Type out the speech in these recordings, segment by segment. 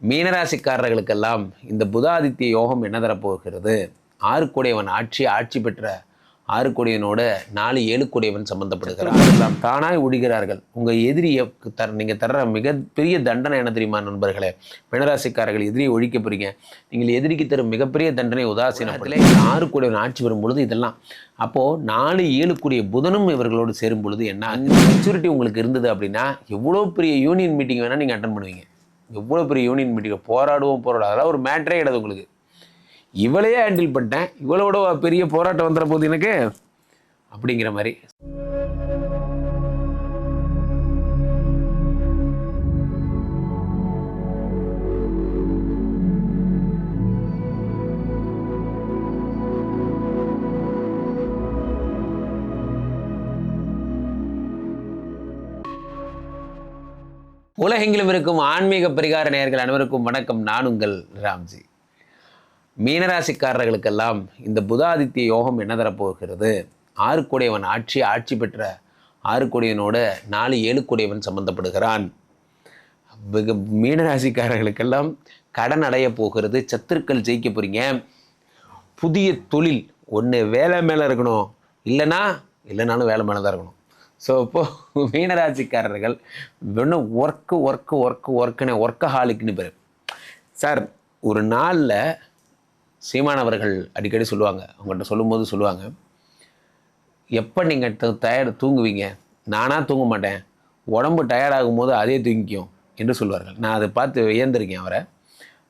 மீனராசிக்காரர்களுக்கெல்லாம் இந்த புதாதித்ய யோகம் என்ன தரப்போகிறது? ஆறுக்குடையவன் ஆட்சி ஆட்சி பெற்ற ஆறுக்குடையனோட நாலு ஏழுக்குடையவன் சம்பந்தப்படுகிறார். எல்லாம் தானாய் ஒழிகிறார்கள் உங்கள் எதிரியை தர நீங்கள் தர்ற மிகப்பெரிய தண்டனை என்ன தெரியுமா நண்பர்களே? மீனராசிக்காரர்கள் எதிரியை ஒழிக்க போறீங்க. நீங்கள் எதிரிக்கு தரும் மிகப்பெரிய தண்டனை உதாசீனத்தில் ஆறுக்குடையவன் ஆட்சி வரும் பொழுது இதெல்லாம் அப்போது நாலு ஏழுக்குடைய புதனும் இவர்களோடு சேரும் பொழுது என்ன? மெச்சூரிட்டி உங்களுக்கு இருந்தது அப்படின்னா எவ்வளோ பெரிய யூனியன் மீட்டிங் வேணால் நீங்கள் அட்டன் பண்ணுவீங்க. எவ்வளோ பெரிய யூனியன் மீட்டிங் போராடுவோம் போராடுவோம் அதெல்லாம் ஒரு மேட்ரே கிடையாது உங்களுக்கு. இவளையே ஹேண்டில் பண்ணிட்டேன். இவளோட பெரிய போராட்டம் வந்துட போகுது எனக்கு அப்படிங்கிற மாதிரி. உலகெங்கிலும் இருக்கும் ஆன்மீக பரிகார நேயர்கள் அனைவருக்கும் வணக்கம். நான் உங்கள் ராம்ஜி. மீனராசிக்காரர்களுக்கெல்லாம் இந்த புதாதித்ய யோகம் என்ன தரப்போகிறது? ஆறுக்குடையவன் ஆட்சி ஆட்சி பெற்ற ஆறுக்குடையனோட நாலு ஏழுக்குடையவன் சம்பந்தப்படுகிறான். மிக மீனராசிக்காரர்களுக்கெல்லாம் கடன் அடைய போகிறது. சத்துருக்கள் ஜெயிக்க போகிறீங்க புதிய தொழில் ஒன்று வேலை மேலே இருக்கணும். இல்லைன்னா இல்லைனாலும் வேலை மேலே தான் இருக்கணும். ஸோ இப்போது மீனராசிக்காரர்கள் இன்னும் ஒர்க்கு ஒர்க்கு ஒர்க்கு ஒர்க்குன்னு ஒர்க்கஹாலிக்னு பேர். சார் ஒரு நாளில் சீமானவர்கள் அடிக்கடி சொல்லுவாங்க. அவங்கள்ட்ட சொல்லும்போது சொல்லுவாங்க. எப்போ நீங்கள் டயர்டு தூங்குவீங்க? நானாக தூங்க மாட்டேன். உடம்பு டயர்டாகும் போது அதே தூங்கிக்கும் என்று சொல்வார்கள். நான் அதை பார்த்து வியந்திருக்கேன் அவரை.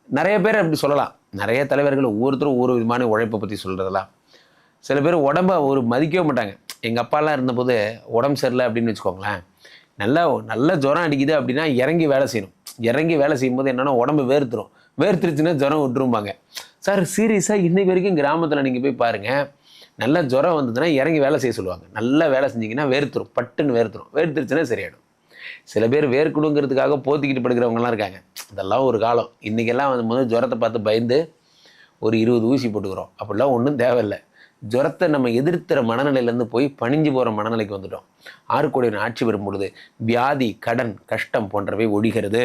நிறைய பேர் அப்படி சொல்லலாம். நிறைய தலைவர்கள் ஒவ்வொருத்தரும் ஒவ்வொரு விதமான உழைப்பை பற்றி சொல்கிறதெல்லாம் சில பேர் உடம்பை ஒரு மதிக்கவே மாட்டாங்க. எங்கள் அப்பாலாம் இருந்தபோது உடம்பு சரியில்லை அப்படின்னு வச்சுக்கோங்களேன். நல்லா நல்ல ஜுரம் அடிக்குது அப்படின்னா இறங்கி வேலை செய்யணும். இறங்கி வேலை செய்யும்போது என்னென்னா உடம்பு வேர்த்துரும். வேர்த்துருச்சுன்னா ஜுரம் விட்டுரும்பாங்க. சார் சீரியஸாக இன்னைக்கு வரைக்கும் கிராமத்தில் நீங்கள் போய் பாருங்கள் நல்ல ஜுரம் வந்ததுன்னா இறங்கி வேலை செய்ய சொல்லுவாங்க. நல்லா வேலை செஞ்சிங்கன்னா வேர்த்துரும். பட்டுன்னு வேர்த்துரும். வேர்த்துருச்சுன்னா சரியாயிடும். சில பேர் வேர்க்குடுங்கிறதுக்காக போத்திக்கிட்டு படுக்கிறவங்கலாம் இருக்காங்க. இதெல்லாம் ஒரு காலம். இன்றைக்கெல்லாம் வந்து முதல் ஜுரத்தை பார்த்து பயந்து ஒரு இருபது ஊசி போட்டுக்கிறோம். அப்படிலாம் ஒன்றும் தேவையில்லை. ஜுரத்தை நம்ம எதிர்த்துற மனநிலையிலேருந்து போய் பணிஞ்சு போகிற மனநிலைக்கு வந்துட்டோம். ஆறுக்கோடியின் ஆட்சி பெறும் பொழுது வியாதி கடன் கஷ்டம் போன்றவை ஒழிகிறது.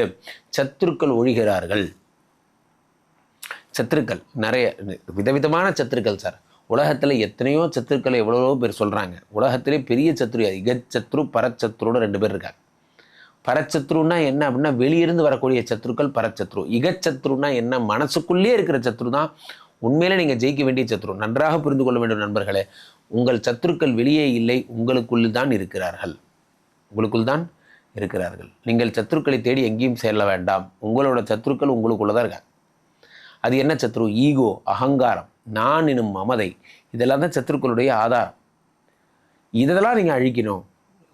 சத்துருக்கள் ஒழிகிறார்கள். சத்துருக்கள் நிறைய விதவிதமான சத்துருக்கள் சார். உலகத்தில் எத்தனையோ சத்துருக்களை எவ்வளோ பேர் சொல்கிறாங்க உலகத்திலே பெரிய சத்ரு இகச்சத்ரு பரச்சத்ருன்னு ரெண்டு பேர் இருக்காங்க. பரச்சத்ருன்னா என்ன அப்படின்னா வெளியிருந்து வரக்கூடிய சத்துருக்கள் பரச்சத்ரு. இகச்சத்ருன்னா என்ன? மனசுக்குள்ளே இருக்கிற சத்ரு தான் உண்மையிலே நீங்கள் ஜெயிக்க வேண்டிய சத்ரு. நன்றாக புரிந்து கொள்ள வேண்டும் நண்பர்களே. உங்கள் சத்துருக்கள் வெளியே இல்லை உங்களுக்குள் தான் இருக்கிறார்கள். உங்களுக்குள் தான் இருக்கிறார்கள். நீங்கள் சத்துருக்களை தேடி எங்கேயும் செல்ல வேண்டாம். உங்களோட சத்துருக்கள் உங்களுக்குள்ள தான் இருக்காங்க. அது என்ன சத்ரு? ஈகோ அகங்காரம் நான் எனும் மமதை. இதெல்லாம் தான் சத்துருக்களுடைய ஆதாரம். இதெல்லாம் நீங்கள் அழிக்கணும்.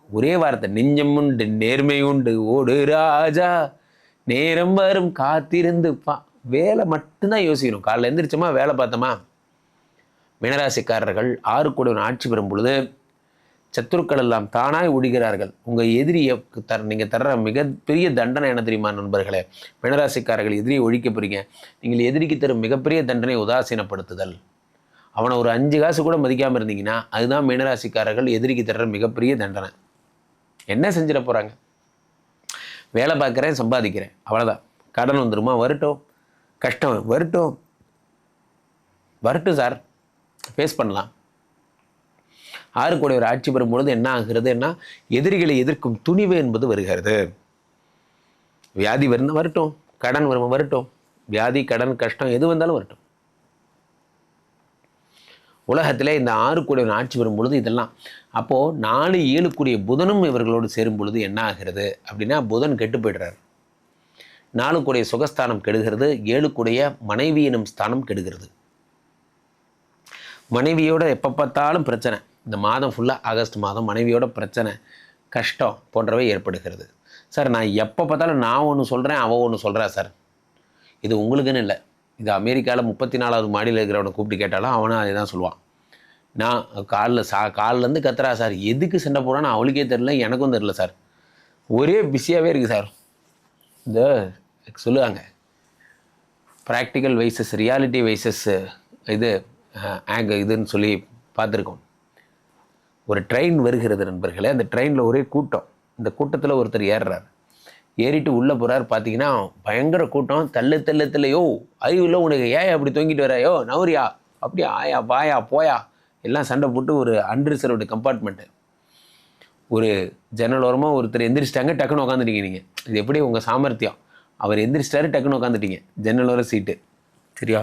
ஒரே வார்த்தை நெஞ்சம் உண்டு நேர்மை உண்டு. ஓடு ராஜா நேரம் வரும் காத்திருந்து பா வேலை மட்டும்தான் யோசிக்கணும். காலைல எந்திரிச்சோமா வேலை பார்த்தோமா? மினராசிக்காரர்கள் ஆறு கூட ஆட்சி பெறும் பொழுது சத்துருக்கள் எல்லாம் தானாய் ஒழிகிறார்கள் உங்கள் எதிரியை தர நீங்கள் தர்ற மிகப்பெரிய தண்டனை என்ன தெரியுமா நண்பர்களே? மினராசிக்காரர்கள் எதிரியை ஒழிக்க போறீங்க. நீங்கள் எதிரிக்கு தரும் மிகப்பெரிய தண்டனை உதாசீனப்படுத்துதல். அவனை ஒரு அஞ்சு காசு கூட மதிக்காமல் இருந்தீங்கன்னா அதுதான் மீனராசிக்காரர்கள் எதிரிக்கு தர்ற மிகப்பெரிய தண்டனை. என்ன செஞ்சிட போகிறாங்க வேலை பார்க்குறேன் சம்பாதிக்கிறேன். அவ்வளோதான் கடன் வந்துருமா? வரட்டும். கஷ்டம். வரட்டும். வரட்டும் சார் ஃபேஸ் பண்ணலாம். ஆறு கூட ஒரு ஆட்சி பெறும்பொழுது என்ன ஆகிறதுன்னா எதிரிகளை எதிர்க்கும் துணிவு என்பது வருகிறது. வியாதி வருந்தா வரட்டும். கடன் வரும் வரட்டும். வியாதி கடன் கஷ்டம் எது வந்தாலும் வரட்டும். உலகத்தில் இந்த ஆறு கூட ஆட்சி வரும் பொழுது இதெல்லாம். அப்போது நாலு ஏழு கூடிய புதனும் இவர்களோடு சேரும் பொழுது என்ன ஆகிறது? அப்படின்னா புதன் கெட்டு போயிடுறாரு. நாலுக்குடைய சுகஸ்தானம் கெடுகிறது ஏழுக்குடைய மனைவி எனும் ஸ்தானம் கெடுகிறது. மனைவியோட எப்போ பார்த்தாலும் பிரச்சனை. இந்த மாதம் ஃபுல்லாக ஆகஸ்ட் மாதம் மனைவியோட பிரச்சனை கஷ்டம் போன்றவை ஏற்படுகிறது. சார் நான் எப்போ பார்த்தாலும் நான் ஒன்று சொல்கிறேன் அவள் ஒன்று சொல்கிறா சார் இது உங்களுக்குன்னு இல்லை. இது அமெரிக்காவில் முப்பத்தி நாலாவது மாடியில் இருக்கிறவனை கூப்பிட்டு கேட்டாலும் அவனும் அதே தான் சொல்லுவான். நான் காலில் சா காலிலேருந்து கத்துறா சார் எதுக்கு சண்டை போடான்னு அவளுக்கே தெரில எனக்கும் தெரில சார் ஒரே பிஸியாகவே இருக்குது சார் இந்த சொல்லுவாங்க. ப்ராக்டிக்கல் வைசஸ் ரியாலிட்டி வைசஸ் இது ஆங்க இதுன்னு சொல்லி பார்த்துருக்கோம். ஒரு ட்ரெயின் வருகிறது நண்பர்களே அந்த ட்ரெயினில் ஒரே கூட்டம். இந்த கூட்டத்தில் ஒருத்தர் ஏறுறார். ஏறிட்டு உள்ளே போகிறார் பார்த்தீங்கன்னா பயங்கர கூட்டம். தள்ளு தள்ளு தள்ளையோ அறிவில் உனக்கு ஏன் அப்படி தொங்கிட்டு வராயோ? நவரியா அப்படியே? ஆயா பாயா போயா? எல்லாம் சண்டை போட்டு ஒரு அன்ரிசர்வ்டு கம்பார்ட்மெண்ட்டு ஒரு ஜன்னல் ஓரமாக ஒருத்தர் எந்திரிச்சிட்டாங்க டக்குன்னு உட்காந்துருக்கீங்க நீங்கள் இது எப்படி உங்கள் சாமர்த்தியம்? அவர் எந்திரிச்சிட்டாரு டக்குன்னு உட்காந்துட்டீங்க ஜன்னல் ஓர சீட்டு சரியா?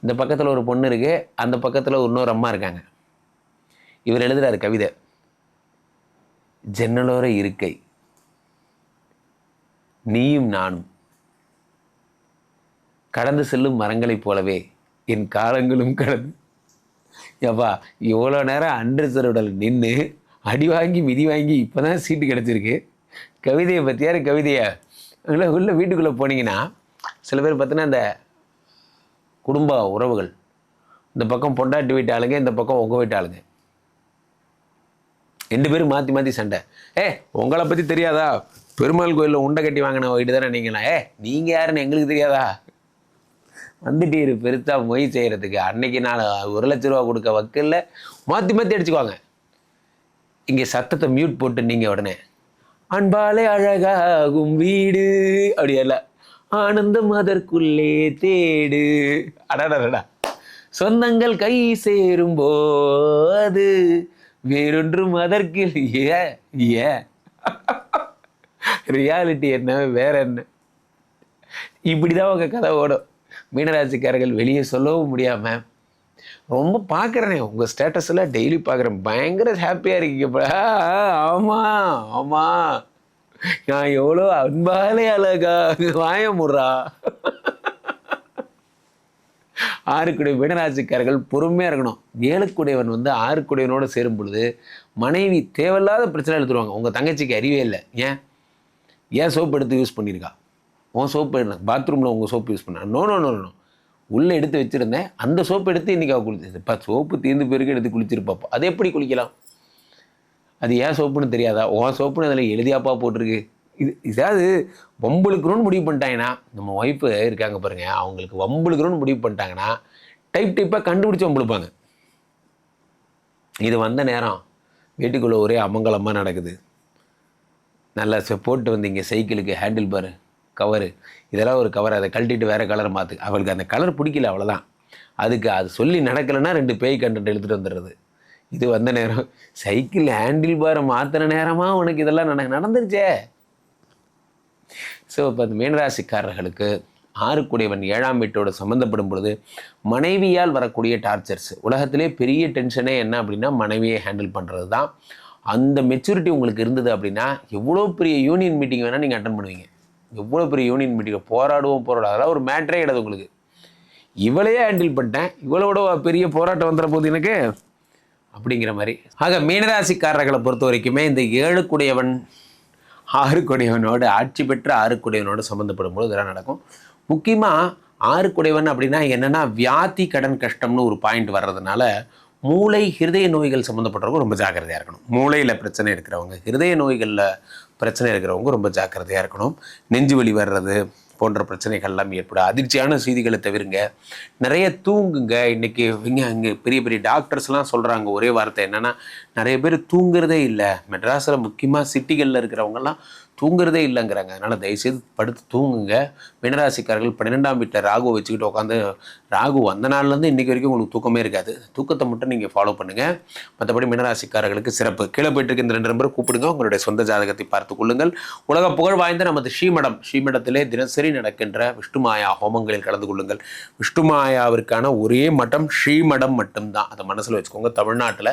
இந்த பக்கத்தில் ஒரு பொண்ணு இருக்கு அந்த பக்கத்தில் இன்னொரு அம்மா இருக்காங்க. இவர் எழுதுறாரு கவிதை. ஜன்னலோர இருக்கை. நீயும் நானும். கடந்து செல்லும் மரங்களைப் போலவே என் காலங்களும் கடந்து. ஏப்பா இவ்வளோ நேரம் அன்று சிறுடல் நின்று அடி வாங்கி மிதி வாங்கி இப்போ தான் சீட்டு கிடச்சிருக்கு. கவிதையை பற்றியாரு கவிதையை? உள்ள உள்ள வீட்டுக்குள்ளே போனீங்கன்னா சில பேர் பார்த்தீங்கன்னா இந்த குடும்ப உறவுகள் இந்த பக்கம் பொண்டாட்டி வீட்டு ஆளுங்க இந்த பக்கம் உங்கள் வீட்டு ஆளுங்க. ரெண்டு பேரும் மாற்றி மாற்றி சண்டை. ஏ உங்களை பற்றி தெரியாதா? பெருமாள் கோயிலில் உண்டை கட்டி வாங்கின வீடு தானே நீங்களா ஏ நீங்கள் யாருன்னு எங்களுக்கு தெரியாதா? வந்துட்டீரு பெருத்தா மொய் செய்கிறதுக்கு அன்னைக்கு நான் ஒரு லட்ச ரூபா கொடுக்க வக்கல்ல. மாற்றி மாற்றி அடிச்சுக்குவாங்க. இங்கே சத்தத்தை மியூட் போட்டு நீங்கள் உடனே. அன்பாலே அழகாகும் வீடு. அப்படி அல்ல ஆனந்தம் அதற்குள்ளே தேடு. அடடடா சொந்தங்கள் கை சேரும் போது வேறொன்றும் அதற்கு ஏ ஏ. ரியாலிட்டி என்ன வேற என்ன? இப்படிதான் உங்க கதை ஓடும். மீனராசிக்காரர்கள் வெளியே சொல்லவும் முடியாம ரொம்ப பார்க்குறேனே உங்கள் ஸ்டேட்டஸில் டெய்லி பார்க்குறேன் பயங்கர ஹாப்பியாக இருக்கீங்க ஆமாம் ஆமாம் நான் எவ்வளோ அன்பாலே அழகா வாய முடுறா. ஆறுக்குடைய மீனராசிக்காரர்கள் பொறுமையாக இருக்கணும். ஏழுக்குடையவன் வந்து ஆறுக்குடையவனோடு சேரும் பொழுது மனைவி தேவையில்லாத பிரச்சனை எடுத்துருவாங்க உங்கள் தங்கச்சிக்கு அறிவே இல்லை. ஏன்? ஏன் சோப்பு எடுத்து யூஸ் பண்ணியிருக்கா? உன் சோப்பு என்ன? பாத்ரூமில் உங்கள் சோப்பு யூஸ் பண்ண? நோ நோ நோ நோ உள்ளே எடுத்து வச்சுருந்தேன். அந்த சோப்பு எடுத்து இன்றைக்கி அவள் குளிச்சு இப்போ சோப்பு தீர்ந்து பிறகு எடுத்து குளிச்சிருப்பாப்பா. அது எப்படி குளிக்கலாம்? அது ஏன் சோப்புன்னு தெரியாதா? உன் சோப்புன்னு அதில் எழுதியாப்பா போட்டிருக்கு. இது இதாவது வம்புழுக்கிறோன்னு முடிவு பண்ணிட்டாங்கன்னா நம்ம ஒய்ஃபு இருக்காங்க பாருங்கள் அவங்களுக்கு வம்புழுக்கிறோன்னு முடிவு பண்ணிட்டாங்கன்னா டைப் டைப்பாக கண்டுபிடிச்சி வம்புழுப்பாங்க. இது வந்த நேரம் வீட்டுக்குள்ளே ஒரே அமங்கலமாக நடக்குது. நல்லா சப்போர்ட் போட்டு வந்தீங்க சைக்கிளுக்கு ஹேண்டில் பாரு கவரு இதெல்லாம் ஒரு கவர் அதை கழட்டிட்டு வேறு கலர் மாற்று அவளுக்கு அந்த கலர் பிடிக்கல அவ்வளோதான் அதுக்கு அது சொல்லி நடக்கலைன்னா ரெண்டு பேய் கண்டென்ட் எடுத்துகிட்டு வந்துடுறது. இது வந்த நேரம். சைக்கிள் ஹேண்டில் பாரை மாற்றின நேரமாக உனக்கு இதெல்லாம் நட நடந்துருச்சே. ஸோ இப்போ அந்த மீனராசிக்காரர்களுக்கு ஆறுக்குடையவன் ஏழாம் வீட்டோட சம்மந்தப்படும் பொழுது மனைவியால் வரக்கூடிய டார்ச்சர்ஸ் உலகத்திலே பெரிய டென்ஷனே என்ன அப்படின்னா மனைவியை ஹேண்டில் பண்ணுறது தான் அந்த மெச்சூரிட்டி உங்களுக்கு இருந்தது அப்படின்னா எவ்வளோ பெரிய யூனியன் மீட்டிங் வேணால் நீங்கள் அட்டன் பண்ணுவீங்க. எவ்வளோ பெரிய யூனியன் மீட்டிங் போராடுவோம் போராடும். அதெல்லாம் ஒரு மேட்ரே கிடையாது உங்களுக்கு. இவளையே ஹேண்டில் பண்ணிட்டேன். இவளோட பெரிய போராட்டம் வந்துட போகுது எனக்கு அப்படிங்கிற மாதிரி. ஆக மீனராசிக்காரர்களை பொறுத்த வரைக்குமே இந்த ஏழுக்குடையவன் ஆறுக்குடையவனோடு ஆட்சி பெற்ற ஆறுக்குடையவனோடு சம்மந்தப்படும் பொழுது இதெல்லாம் நடக்கும். முக்கியமாக ஆறுக்குடையவன் அப்படின்னா என்னென்னா வியாதி கடன் கஷ்டம்னு ஒரு பாயிண்ட் வர்றதுனால மூளை ஹிருதய நோய்கள் சம்மந்தப்பட்டவங்க ரொம்ப ஜாக்கிரதையாக இருக்கணும். மூளையில் பிரச்சனை இருக்கிறவங்க ஹிருதய நோய்களில் பிரச்சனை இருக்கிறவங்க ரொம்ப ஜாக்கிரதையாக இருக்கணும். நெஞ்சு வலி வர்றது போன்ற பிரச்சனைகள் எல்லாம் ஏற்படும். அதிர்ச்சியான செய்திகளை தவிருங்க. நிறைய தூங்குங்க. இன்றைக்கி இங்கே இங்கே பெரிய பெரிய டாக்டர்ஸ்லாம் சொல்கிறாங்க ஒரே வார்த்தை என்னென்னா நிறைய பேர் தூங்குறதே இல்லை. மெட்ராஸில் முக்கியமாக சிட்டிகளில் இருக்கிறவங்கலாம் தூங்குறதே இல்லைங்கிறாங்க. அதனால் தயவுசெய்து படுத்து தூங்குங்க. மீனராசிக்காரர்கள் பன்னிரெண்டாம் வீட்டில் ராகுவை வச்சுக்கிட்டு உட்காந்து ராகு வந்த நாள்லேருந்து இன்றைக்கி வரைக்கும் உங்களுக்கு தூக்கமே இருக்காது. தூக்கத்தை மட்டும் நீங்கள் ஃபாலோ பண்ணுங்கள் மற்றபடி மீனராசிக்காரர்களுக்கு சிறப்பு. கீழே போயிட்டு இருக்க இந்த ரெண்டு நம்பரை கூப்பிடுங்க. உங்களுடைய சொந்த ஜாதகத்தை பார்த்து கொள்ளுங்கள். உலக புகழ் வாய்ந்த நமது ஸ்ரீமடம். ஸ்ரீமடத்திலே தினசரி நடக்கின்ற விஷ்ணுமாயா ஹோமங்களில் கலந்து கொள்ளுங்கள். விஷ்ணுமாயாவிற்கான ஒரே மட்டம் ஸ்ரீமடம் மட்டும்தான். அதை மனசில் வச்சுக்கோங்க. தமிழ்நாட்டில்